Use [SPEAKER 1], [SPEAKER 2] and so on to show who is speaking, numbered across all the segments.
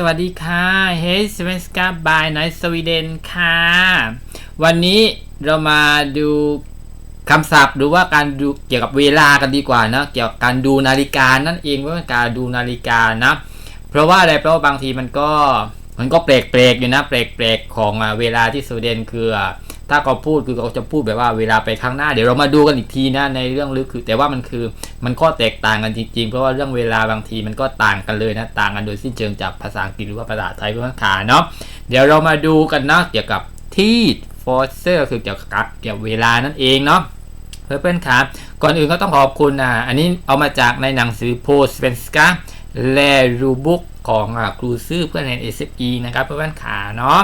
[SPEAKER 1] สวัสดีค่ะ เฮสเวนสกาบายไนสวีเดนค่ะ วันนี้เรามาดูคำศัพท์หรือว่าการดูเกี่ยวกับเวลากันดีกว่านะเกี่ยวกับการดูนาฬิกานั่นเองว่าเป็นการดูนาฬิกานะ เพราะว่าอะไรเพราะว่าบางทีมันก็มันก็แปลกๆอยู่นะแปลกๆของเวลาที่สวีเดนคือ ถ้าเขาพูดคือเขาจะพูดแบบว่าเวลาไปข้างหน้าเดี๋ยวเรามาดูกันอีกทีนะในเรื่องลึกคือ แต่ว่ามันคือมันก็แตกต่างกันจริงๆ เพราะว่าเรื่องเวลาบางทีมันก็ต่างกันเลยนะต่างกันโดยสิ้นเชิงจากภาษาอังกฤษหรือว่าภาษาไทยเป็นภาษาเนาะเดี๋ยวเรามาดูกันนะเกี่ยวกับที่ for s e คือเกี่ยวกับเกี่ยวกับเวลานั่นเองเนาะเพื่อนๆครับก่อนอื่นก็ต้องขอบคุณอะอันนี้เอามาจากในหนังสือโพสเ v นสกาและรูบุ๊กของอะครูซื่อเพื่อนใน SFE นะครับเพื่อนๆขาเนาะ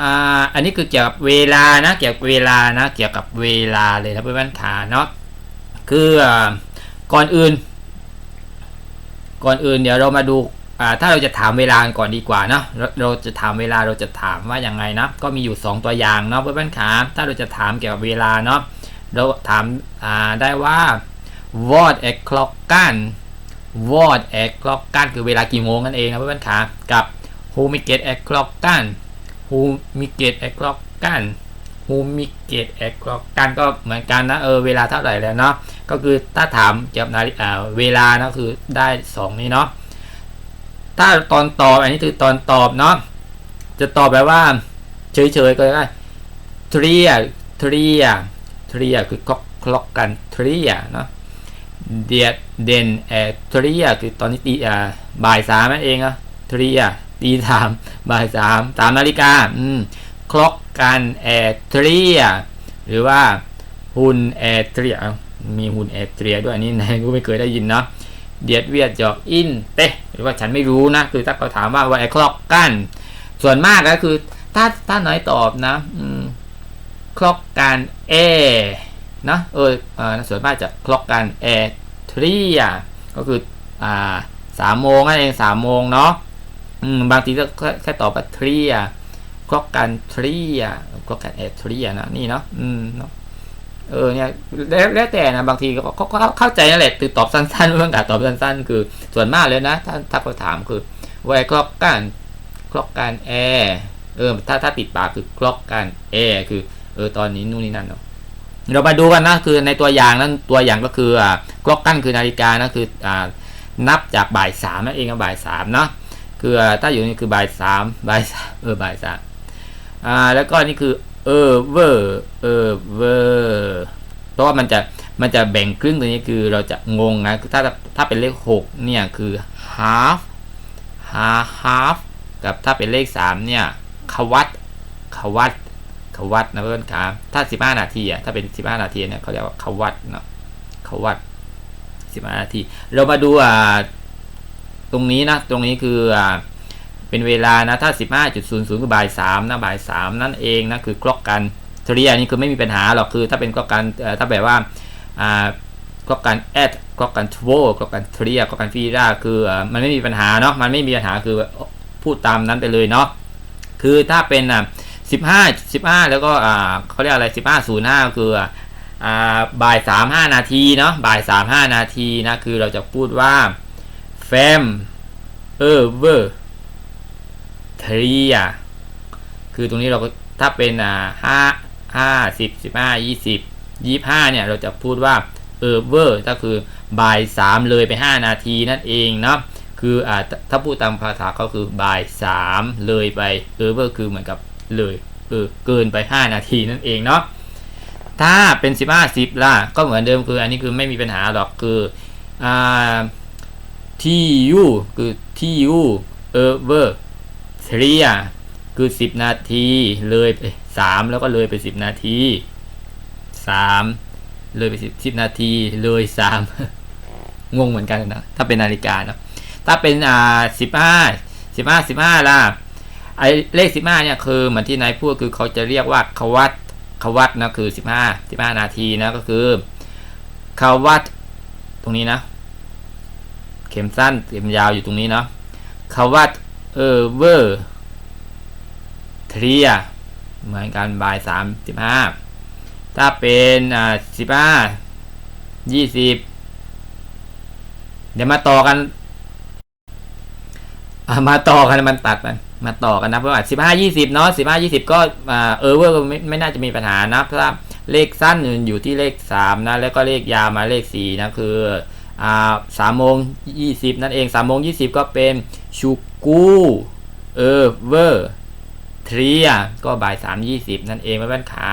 [SPEAKER 1] อ่าอันนี้คือเกี่ยวกับเวลานะเกี่ยวกับเวลานะเกี่ยวกับเวลาเลยนะเพื่อนๆขาเนาะคือก่อนอื่น ก่อนอื่นเดี๋ยวเรามาดูถ้าเราจะถามเวลาก่อนดีกว่าเนาะเราจะถามเวลาเราจะถามว่าอยังไงนะก็มีอยู่ 2 ตัวอย่างเนาะเพื่อนๆขาถ้าเราจะถามเกี่ยวกับเวลาเนาะเราถามาได้ว่า what a clock กัน what a clock กันคือเวลากี่โมงนั่นเองนะเพื่อนๆขากับ who m i get a clock กัน who m i get a clock กัน who m i get a clock กันก็เหมือนกันนะเออเวลาเท่าไหร่แล้วเนาะก็คือถ้าถามเกี่ยวกับนาฬิกาเวลานะคือได้ 2 นี้เนาะถ้าตอนตอบอันนี้คือตอนตอบเนาะจะตอบแบบว่าเฉยๆก็ได้ three three ทรีคือคล็อกกันทรีเนาะเดียดเดนแอทรีคือตอนนี้ตีอ่าบ่ายสามนั่นเองอะทรี ตีสามบ่ายสามสามนาฬิกาอืมคล็อกกันแอทรียหรือว่าหุ่นแอทรียมีหุ่นแอทรียด้วยอันนี้นายก็ไม่เคยได้ยินเนาะเดียดเวียดจอกอินเตหรือว่าฉันไม่รู้นะคือถ้าเขาถามว่าว่าไอ้คล็อกกัน ส่วนมากก็คือถ้าถ้าน้อยตอบนะอืมคล็อกการแอนะเออส่วนมากจะคล็อกการแอร์ทรีอะก็คืออ่าสามโมงนั่นเองสามโมงเนาะ บางทีก็แค่แค่ตอบว่าทรีอะคล็อกการทรีอะคล็อกการแอร์ทรีอะนะนี่เนาะอืมเนาะเออเนี่ยแล้วแต่นะบางทีก็เขาเขาเข้าใจนั่นแหละคือตอบสั้นๆเรื่องการตอบสั้นๆ คือส่วนมากเลยนะถ้าถ้าเขาถามคือไว่าคล็อกการคล็อกการแอร์เออถ้าถ้าติดปากคือคล็อกการแอร์คือเออตอนนี้นู่นนี่นั่นเนาะเรามาดูกันนะคือในตัวอย่างนั้นตัวอย่างก็คืออ่ากล็อกกันคือนาฬิกานะคืออ่านับจากบ่ายสามนั่นเองบ่ายสามเนาะ คือถ้าอยู่นี่คือบ่ายสามบ่ายสามเออบ่ายสามอ่าแล้วก็นี่คือเออเวอร์เออเวอร์เพราะว่ามันจะมันจะแบ่งครึ่งตัวนี้คือเราจะงงนะถ้าถ้าเป็นเลขหกเนี่ยคือ half half กับถ้าเป็นเลขสามเนี่ยควัตควัตเขวัดนะเพื่อนครับถ้า 15 นาทีอะถ้าเป็น 15 นาทีเนี่ยเขาเรียกว่าเขวัดเนาะเขวัด15 นาที เรามาดูอ่า ตรงนี้นะ ตรงนี้คือเป็นเวลานะถ้า 15.00คือบ่าย3นะบ่าย 3 นั่นเองนะคือกล็อกกันเทเรีอันนี้คือไม่มีปัญหาหรอกคือถ้าเป็นกล็อกกันถ้าแบบว่ากล็อกกันแอดกล็อกกันทโวกล็อกกันทรีกล็อกกันฟีราคือมันไม่มีปัญหาเนาะมันไม่มีปัญหาคือพูดตามนั้นไปเลยเนาะคือถ้าเป็นอ่าสิบห้าสิบห้าแล้วก็อ่าเขาเรียกอะไรสิบห้าศูนย์ห้าคืออ่าบ่ายสามห้านาทีเนาะบ่ายสามห้านาทีนะคือเราจะพูดว่า แฟมเออเวอร์ทรีอะคือตรงนี้เราก็ถ้าเป็นอ่าห้าห้าสิบสิบห้ายี่สิบยี่ห้าเนี่ยเราจะพูดว่าเออเวอร์ก็คือบ่ายสามเลยไปห้านาทีนั่นเองเนาะคืออ่าถ้าพูดตามภาษาก็คือบ่ายสามเลยไปเออเวอร์คือเหมือนกับเลยเออเกินไป 5 นาทีนั่นเองเนาะถ้าเป็น 15 10ล่ะก็เหมือนเดิมคืออันนี้คือไม่มีปัญหาหรอกคืออ่า ที่ยูคือที่ยูเอเวอร์เทรียคือ 10 นาที เลยไป 3 แล้วก็เลยไป 10 นาที 3 เลยไป 10 10 นาที เลย 3 งงเหมือนกันนะ ถ้าเป็นนาฬิกาเนาะ ถ้าเป็นอ่า15 15 15ล่ะ ไอเลข 15 เนี่ยคือเหมือนที่นายพูดคือเขาจะเรียกว่าควัตควัตนะคือ 15 15 นาทีนะก็คือควัตตรงนี้นะ เข็มสั้นเข็มยาวอยู่ตรงนี้เนาะควัตเออเวอร์เทรียเหมือนกันบ่ายสามสิบห้าถ้าเป็นอ่าสิบห้ายี่สิบเดี๋ยวมาต่อกัน มาต่อกันมันตัดมันมาต่อกันนะเพราะว่าสิบห้ายี่สิบเนาะสิบห้ายี่สิบก็เออเวอร์ไม่ไม่น่าจะมีปัญหานะเพราะเลขสั้นอยู่ที่เลขสามนะแล้วก็เลขยาวมาเลขสี่นะคือ สามโมงยี่สิบนั่นเองสามโมงยี่สิบก็เป็นชูกูเออเวอร์เทรียก็บ่ายสามยี่สิบนั่นเองไม่เป็นขา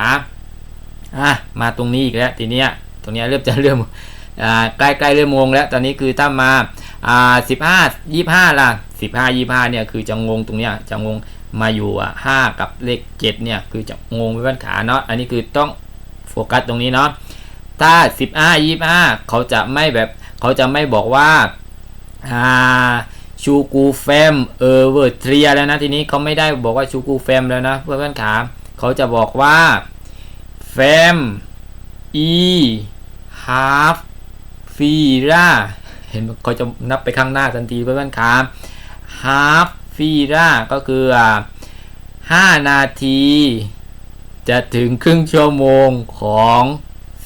[SPEAKER 1] อะมาตรงนี้อีกแล้วทีเนี้ยตรงเนี้ยเริ่มจะเริ่มอ่าใกล้ๆเริ่มงงแล้วตอนนี้คือถ้ามาอ่าสิบห้ายี่ห้าล่ะสิบห้ายี่ห้าเนี่ยคือจะงงตรงเนี้ยจะงงมาอยู่อะห้ากับเลขเจ็ดเนี่ยคือจะงงไปบ้านขาเนาะอันนี้คือต้องโฟกัสตรงนี้เนาะถ้าสิบห้ายี่ห้าเขาจะไม่แบบ เขาจะไม่บอกว่าชูกูแฟมเออเวอร์เทรียแล้วนะทีนี้เขาไม่ได้บอกว่าชูกูแฟมแล้วนะเพื่อนขาเขาจะบอกว่าแฟมอีฮาฟฟีราเห็นเขาจะนับไปข้างหน้าทันทีเพื่อนๆครับ half f i r a ก็คืออ่า5นาที จะถึงครึ่งชั่วโมงของ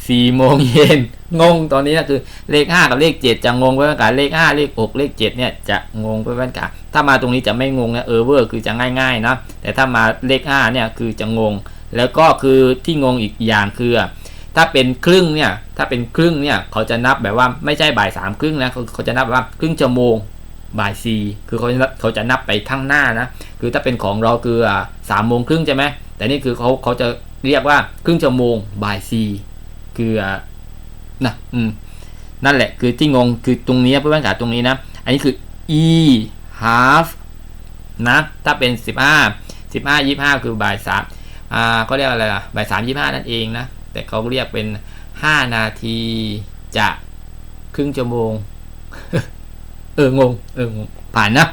[SPEAKER 1] 4โมงเย็นงงตอนนี้นะคือเลข5กับเลข7จะงงเพื่อนๆกันเลข5เลข6เลข7เนี่ยจะงงเพื่อนๆกันถ้ามาตรงนี้จะไม่งงนะเออเวอร์คือจะง่ายๆนะแต่ถ้ามาเลข5เนี่ยคือจะงง แล้วก็คือที่งงอีกอย่างคือถ้าเป็นครึ่งเนี่ยถ้าเป็นครึ่งเนี่ยเขาจะนับแบบว่าไม่ใช่บ่ายสามครึ่งนะเขาเขาจะนับว่าครึ่งชั่วโมงบ่ายสี่คือเขาจะเขาจะนับไปข้างหน้านะคือถ้าเป็นของเราคือสามโมงครึ่งใช่ไหมแต่นี่คือเขาเขาจะเรียกว่าครึ่งชั่วโมงบ่ายสี่ คืออ่านะอืมนั่นแหละคือที่งงคือตรงนี้เพื่อนๆขาตรงนี้นะ อันนี้คือ e half นะ ถ้าเป็นสิบห้าสิบห้ายี่ห้าคือบ่ายสามอ่าก็เรียกอะไรล่ะบ่ายสามยี่ห้านั่นเองนะ แต่เขาเรียกเป็น 5 นาทีจะครึ่งชั่วโมง เอองงเอองงผ่านนะ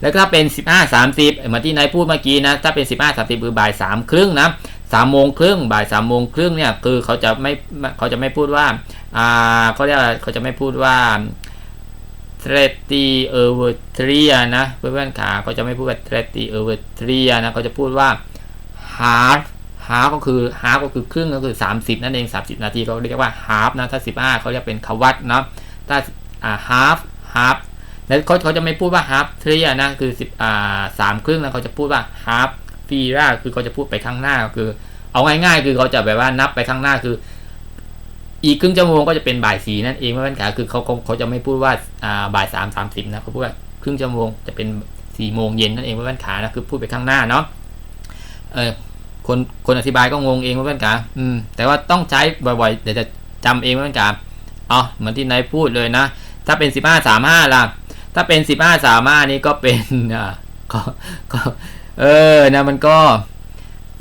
[SPEAKER 1] แล้วถ้าเป็น 15 30 เหมือนที่นายพูดเมื่อกี้นะ ถ้าเป็น 15 30 คือบ่ายสามครึ่งนะ สามโมงครึ่งบ่ายสามโมงครึ่งเนี่ยคือเขาจะไม่เขาจะไม่พูดว่าอ่าเขาเรียกอะไรเขาจะไม่พูดว่า30 over 3นะเพื่อนๆขาเขาจะไม่พูดว่า30 over 3นะเขาจะพูดว่า half ฮาร์ฟก็คือฮาร์ฟก็คือครึ่งก็คือ 30 นั่นเอง 30 นาทีเขาเรียกว่าฮาร์ฟนะถ้า 15เขาเรียกเป็นควัตเนาะถ้าอ่าฮาร์ฟฮาร์ฟแล้วเขาเขาจะไม่พูดว่าฮาร์ฟทรีนะคือ10อ่าสามครึ่งนะเขาจะพูดว่าฮาร์ฟ ฟีราคือเขาจะพูดไปข้างหน้าคือ เอาง่ายๆ คือเขาจะแบบว่านับไปข้างหน้าคือ อีกครึ่งชั่วโมงก็จะเป็นบ่ายสี่นั่นเองไม่เป็นขาคือเขาเขาเขาจะไม่พูดว่าอ่าบ่ายสามสามสิบนะเขาพูดว่าครึ่งชั่วโมงจะเป็นสี่โมงเย็นนั่นเองไม่เป็นขานะคือพูดไปข้างหน้าเนาะเออคนคนอธิบายก็งงเองว่เป็นกาอืมแต่ว่าต้องใช้บ่อยๆเดี๋ยวจะจำเองว่เป็นกาอ๋อเหมือนที่นายพูดเลยนะ ถ้าเป็นสิบห้าสามห้าล่ะถ้าเป็นสิบห้าสามห้านี่ก็เป็นอ่าก็ก็ เออนะมันก็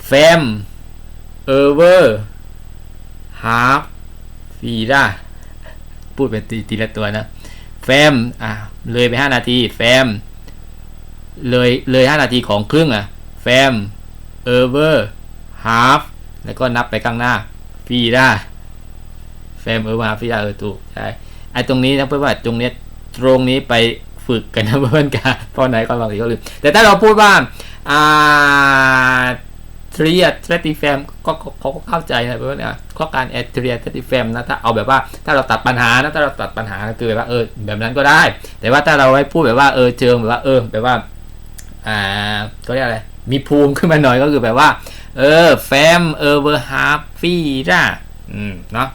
[SPEAKER 1] แฟมเออเวอร์ฮาร์ฟฟีด้าพูดเป็นตีทีละตัวนะแฟมอะเลยไปห้านาทีแฟมเลยเลยห้านาทีของครึ่งอะแฟมเออเวอร์ฮาฟแล้วก็นับไปข้างหน้าฟีด้าแฟมเออร์ฮาฟฟีด้าเออถูกใช่ไอตรงนี้นะเพื่อนว่าตรงเนี้ยตรงนี้ไปฝึกกันนะเพื่อนกันเพราะไหนก็บางทีก็ลืมแต่ถ้าเราพูดว่า อ่าเทรียเทรติแฟมก็เขาก็เข้าใจนะเพื่อนนะข้อการแอดเทรียเทรติแฟมนะถ้าเอาแบบว่าถ้าเราตัดปัญหานะถ้าเราตัดปัญหาคือแบบว่าเออแบบนั้นก็ได้ แต่ว่าถ้าเราไว้พูดแบบว่าเออเชิงแบบว่าเออแบบว่าอ่าเขาเรียกอะไรมีภูมิขึ้นมาหน่อยก็คือแบบว่า เออแฟมเออเวอร์ฮาร์ฟีร่าอืมเนาะ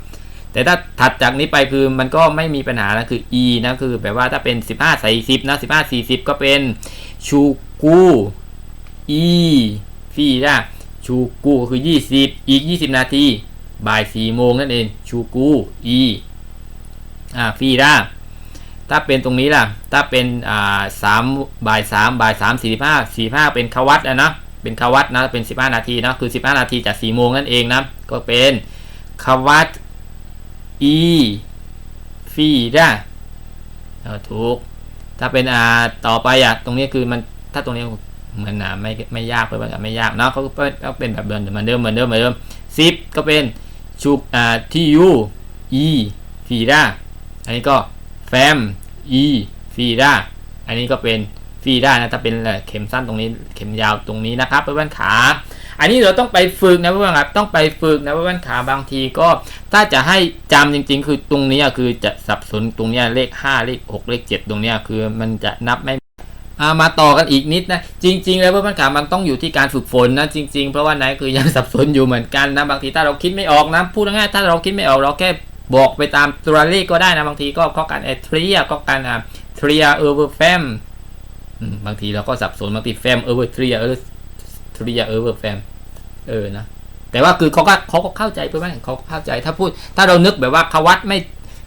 [SPEAKER 1] แต่ถ้าถัดจากนี้ไปคือมันก็ไม่มีปัญหานะคือ e นะคือแบบว่าถ้าเป็น 15ใส่10นะ15 40 ก็เป็นชูกู e ฟีร่าชูกูก็คือ 20 อีก 20 นาที บ่าย4โมงนั่นเอง ชูกู e อ่าฟีร่าถ้าเป็นตรงนี้ล่ะ ถ้าเป็นอ่าสามบ่ายสามบ่ายสามสี่สิบห้าสี่ห้าเป็นควัตนะนะ เป็นควัตนะ เป็นสิบห้านาทีนะ คือสิบห้านาทีจากสี่โมงนั่นเองนะ ก็เป็นควัตอีฟีดาถูก ถ้าเป็นอ่าต่อไปอะ ตรงนี้คือมัน ถ้าตรงนี้ เหมือนอ่าไม่ไม่ยากเพื่อนไม่ยากเนาะเขาก็เป็นแบบเดิมเหมือนเดิมเหมือนเดิมเหมือนเดิมสิบก็เป็นชุกอ่าที่ยูอีฟีดาอันนี้ก็แฟม e ฟีด้าอันนี้ก็เป็นฟีด้านะถ้าเป็นเข็มสั้นตรงนี้เข็มยาวตรงนี้นะครับเพื่อนๆขาอันนี้เราต้องไปฝึกนะเพื่อนๆครับต้องไปฝึกนะเพื่อนๆขาบางทีก็ถ้าจะให้จำจริง ๆ คือตรงนี้คือจะสับสนตรงนี้เลข 5 เลข 6 เลข 7 ตรงนี้คือมันจะนับไม่ อามาต่อกันอีกนิดนะจริง ๆ แล้วเพื่อนๆขามันต้องอยู่ที่การฝึกฝนนะจริง ๆ เพราะว่าไหนคือยังสับสนอยู่เหมือนกันนะบางทีถ้าเราคิดไม่ออกนะพูดง่ายๆถ้าเราคิดไม่ออกเราแค่บอกไปตามตัวเลขก็ได้นะบางทีก็ก็การแอทรีก็การอ่าทรีเออร์เวอร์แฟมบางทีเราก็สับสนบางทีแฟมเออร์เวอร์ทรีเออร์ทรีเออร์เวอร์แฟมเออนะแต่ว่าคือเขาก็เขาก็เข้าใจเพื่อนๆเขาเข้าใจถ้าพูด ถ้าเรานึกแบบว่าเขาวัดไม่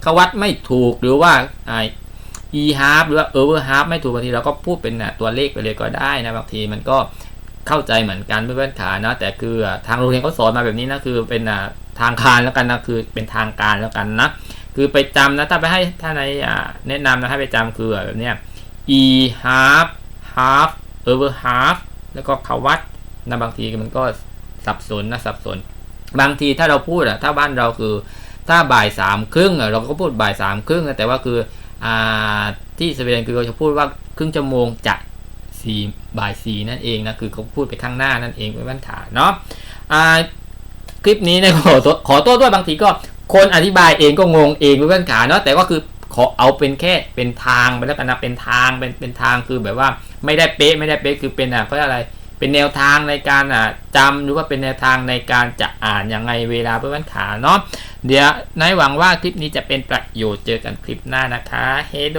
[SPEAKER 1] เขาวัดไม่ถูกหรือว่าอ่า e half หรือว่า over half ไม่ถูกบางทีเราก็พูดเป็นนะตัวเลขไปเลยก็ได้นะบางทีมันก็เข้าใจเหมือนกันเพื่อนๆขานะแต่คือทางโรงเรียนเขาสอนมาแบบนี้นะคือเป็นอะทางการแล้วกันนะคือเป็นทางการแล้วกันนะคือไปจำนะถ้าไปให้ถ้าในอะแนะนำนะให้ไปจำคือแบบเนี้ย e half half over half แล้วก็เขาวัดนะบางทีมันก็สับสนนะสับสน บางทีถ้าเราพูดอะถ้าบ้านเราคือถ้าบ่ายสามครึ่งอะเราก็พูดบ่ายสามครึ่งอะแต่ว่าคือ ที่สวีเดนคือเขาจะพูดว่าครึ่งชั่วโมงจะสี่บ่ายสี่นั่นเองนะคือเขาพูดไปข้างหน้านั่นเองเป็นบ้านขาเนาะคลิปนี้นะขอขอโทษด้วยบางทีก็คนอธิบายเองก็งงเองเป็นบ้านขาเนาะแต่ว่าคือขอเอาเป็นแค่เป็นทางไปแล้วกันนะเป็นทางเป็นเป็นทางคือแบบว่าไม่ได้เป๊ะไม่ได้เป๊ะคือเป็นอะเขาอะไร เป็นแนวทางในการอะจำหรือว่าเป็นแนวทางในการจะอ่านยังไงเวลาเพื่อนๆขาเนาะเดี๋ยวนายหวังว่าคลิปนี้จะเป็นประโยชน์เจอกันคลิปหน้านะคะเฮโด